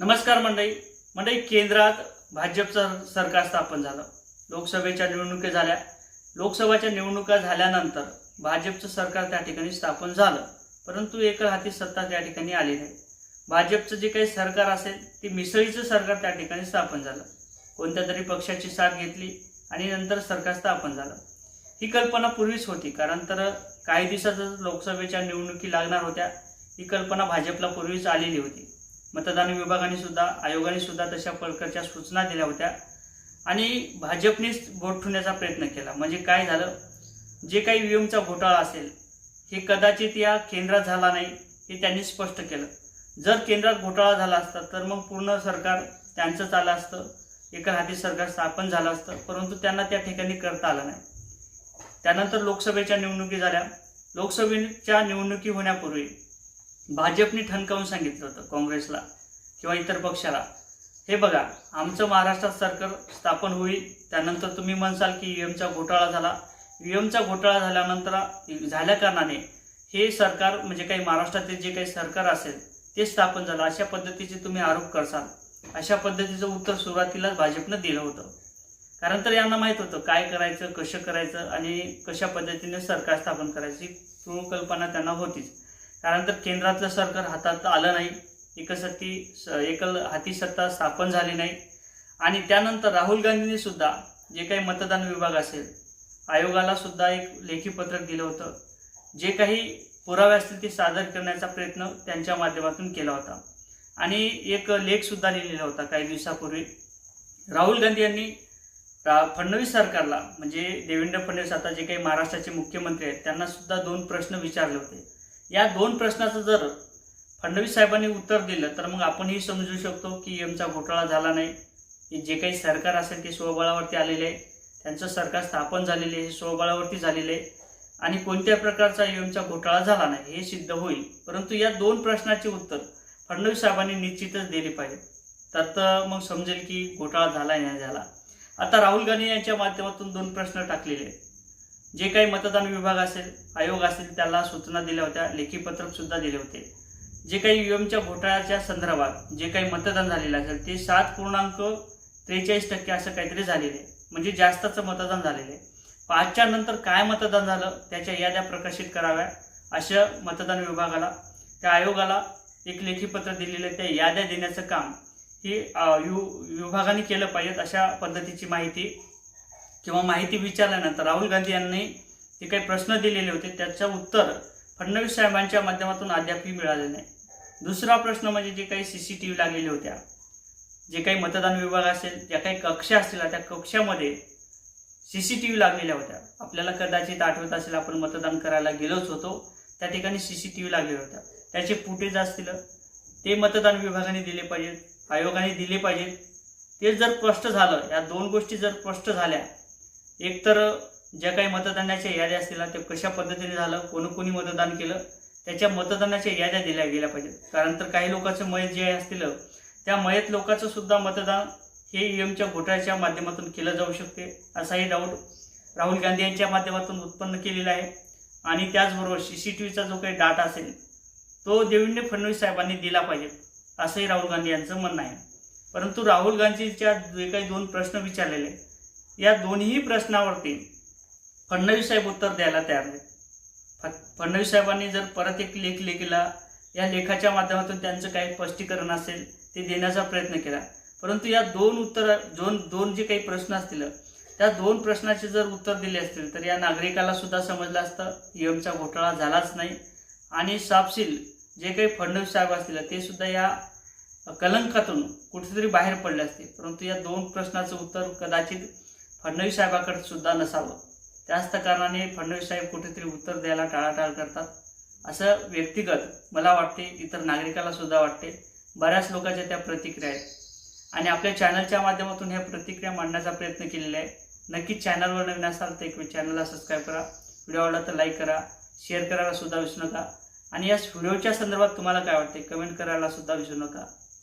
नमस्कार मंडळी. मंडळी केंद्रात भाजपचं सरकार स्थापन झालं. लोकसभेच्या निवडणुका झाल्या. लोकसभेच्या निवडणुका झाल्यानंतर भाजपचं सरकार त्या ठिकाणी स्थापन झालं. परंतु एका हाती सत्ता त्या ठिकाणी आली नाही. भाजपचं जे काही सरकार असेल ते मिसळीचं सरकार त्या ठिकाणी स्थापन झालं. कोणत्या तरी पक्षाची साथ घेतली आणि नंतर सरकार स्थापन झालं. ही कल्पना पूर्वीच होती. कारण तर काही दिवसातच लोकसभेच्या निवडणुकी लागणार होत्या. ही कल्पना भाजपला पूर्वीच आलेली होती. मतदान विभागाने सुद्धा आयोगाने सुद्धा तशा प्रकारच्या सूचना दिल्या होत्या. आणि भाजपनेच बोट ठेवण्याचा प्रयत्न केला. म्हणजे काय झालं? जे काही व्हीएमचा घोटाळा असेल हे कदाचित या केंद्रात झाला नाही हे त्यांनी स्पष्ट केलं. जर केंद्रात घोटाळा झाला असता तर मग पूर्ण सरकार त्यांचंच आलं असतं. एका हाती सरकार स्थापन झालं असतं. परंतु त्यांना त्या ठिकाणी करता आलं नाही. त्यानंतर लोकसभेच्या निवडणुकी झाल्या. लोकसभेच्या निवडणुकी होण्यापूर्वी भाजपने ठणकावून सांगितलं होतं काँग्रेसला किंवा इतर पक्षाला हे बघा आमचं महाराष्ट्रात सरकार स्थापन होईल त्यानंतर तुम्ही म्हणसाल की ईएमचा घोटाळा झाला. ईएमचा घोटाळा झाल्यानंतर झाल्या कारणाने हे सरकार म्हणजे काही महाराष्ट्रातील जे काही सरकार असेल ते स्थापन झालं. अशा पद्धतीचे तुम्ही आरोप करसाल. अशा पद्धतीचं उत्तर सुरुवातीलाच भाजपनं दिलं होतं. कारण तर यांना माहीत होतं काय करायचं कसं करायचं आणि कशा पद्धतीने सरकार स्थापन करायची पूर्ण कल्पना त्यांना होतीच. त्यानंतर केंद्रातलं सरकार हातात आलं नाही. एकसत्ती एकल हाती सत्ता स्थापन झाली नाही. आणि त्यानंतर राहुल गांधींनी सुद्धा जे काही मतदान विभाग असेल आयोगाला सुद्धा एक लेखी पत्रक दिलं होतं. जे काही पुरावे असतील ते सादर करण्याचा प्रयत्न त्यांच्या माध्यमातून केला होता. आणि एक लेख सुद्धा लिहिलेला होता काही दिवसापूर्वी. राहुल गांधी यांनी फडणवीस सरकारला म्हणजे देवेंद्र फडणवीस आता जे काही महाराष्ट्राचे मुख्यमंत्री आहेत त्यांना सुद्धा दोन प्रश्न विचारले होते. या दोन प्रश्नाचं जर फडणवीस साहेबांनी उत्तर दिलं तर मग आपणही समजू शकतो की एमचा घोटाळा झाला नाही. जे काही सरकार असेल ते स्वबळावरती आलेले आहे. त्यांचं सरकार स्थापन झालेले हे स्वबळावरती झालेले आहे. आणि कोणत्या प्रकारचा एमचा घोटाळा झाला नाही हे सिद्ध होईल. परंतु या दोन प्रश्नाचे उत्तर फडणवीस साहेबांनी निश्चितच दिले पाहिजे. तर मग समजेल की घोटाळा झाला नाही झाला. आता राहुल गांधी यांच्या माध्यमातून दोन प्रश्न टाकलेले आहेत. जे काही मतदान विभाग असेल आयोग असेल त्याला सूचना दिल्या होत्या लेखी पत्रक सुद्धा दिले होते. जे काही ईव्हीएमच्या घोटाळ्याच्या संदर्भात जे काही मतदान झालेलं असेल ते सात पूर्णांक त्रेचाळीस टक्के असं काहीतरी झालेलं आहे. म्हणजे जास्तचं मतदान झालेलं आहे. पाचच्या नंतर काय मतदान झालं त्याच्या याद्या प्रकाशित कराव्या अशा मतदान विभागाला त्या आयोगाला एक लेखी पत्र दिलेलं आहे त्या याद्या देण्याचं काम ही यु विभागाने केलं पाहिजेत अशा पद्धतीची माहिती किंवा माहिती विचारल्यानंतर राहुल गांधी यांनी जे काही प्रश्न दिलेले होते त्याचं उत्तर फडणवीस साहेबांच्या माध्यमातून अद्यापही मिळाले नाही. दुसरा प्रश्न म्हणजे जे काही सी सी टी व्ही लागलेल्या होत्या जे काही मतदान विभाग असेल ज्या काही कक्षा असतील त्या कक्षामध्ये सी सी टी व्ही लागलेल्या होत्या. आपल्याला कदाचित आठवत असेल आपण मतदान करायला गेलोच होतो त्या ठिकाणी सी सी टी व्ही लागलेल्या होत्या. त्याचे फुटेज असतील ते मतदान विभागाने दिले पाहिजेत आयोगाने दिले पाहिजेत. ते जर स्पष्ट झालं या दोन गोष्टी जर स्पष्ट झाल्या एकतर ज्या काही मतदानाच्या याद्या असतील ते कशा पद्धतीने झालं कोणी कोणी मतदान केलं त्याच्या मतदानाच्या याद्या दिल्या गेल्या पाहिजेत. कारण तर काही लोकांचं मयत जे असतील त्या मयत लोकांचं सुद्धा मतदान हे ईएमच्या घोटाळ्याच्या माध्यमातून केलं जाऊ शकते असाही डाऊट राहुल गांधी यांच्या माध्यमातून उत्पन्न केलेला आहे. आणि त्याचबरोबर सी सी टी व्हीचा जो काही डाटा असेल तो देवेंद्र फडणवीस साहेबांनी दिला पाहिजे असंही राहुल गांधी यांचं म्हणणं आहे. परंतु राहुल गांधीच्या जे काही दोन प्रश्न विचारलेले या दोन्ही प्रश्नावरती फडणवीस साहेब उत्तर द्यायला तयार नाहीत फ- फडणवीस साहेबांनी जर परत एक लेख लिहिला या लेखाच्या माध्यमातून त्यांचं काही स्पष्टीकरण असेल ते देण्याचा प्रयत्न केला. परंतु या दोन उत्तर दोन दोन जे काही प्रश्न असतील त्या दोन प्रश्नाचे जर उत्तर दिले असतील तर या नागरिकाला सुद्धा समजलं असतं ईएमचा घोटाळा झालाच नाही. आणि सापशील जे काही फडणवीस साहेब असतील ते सुद्धा या कलंकातून कुठेतरी बाहेर पडले असते परंतु या दोन प्रश्नाचं उत्तर कदाचित फडणवीस साहेबाकडे सुद्धा नसावं. त्याच कारणाने फडणवीस साहेब कुठेतरी उत्तर द्यायला टाळाटाळ करतात. असं व्यक्तिगत मला वाटते इतर नागरिकाला सुद्धा वाटते. बऱ्याच लोकांच्या त्या प्रतिक्रिया आहेत. आणि आपल्या चॅनलच्या माध्यमातून ह्या प्रतिक्रिया मांडण्याचा प्रयत्न केलेला आहे. नक्कीच चॅनलवर नवीन असाल तर एक चॅनलला सबस्क्राईब करा. व्हिडिओ आवडला तर लाईक करा. शेअर करायला सुद्धा विसरू नका. आणि या व्हिडिओच्या संदर्भात तुम्हाला काय वाटते? कमेंट करायला सुद्धा विसरू नका.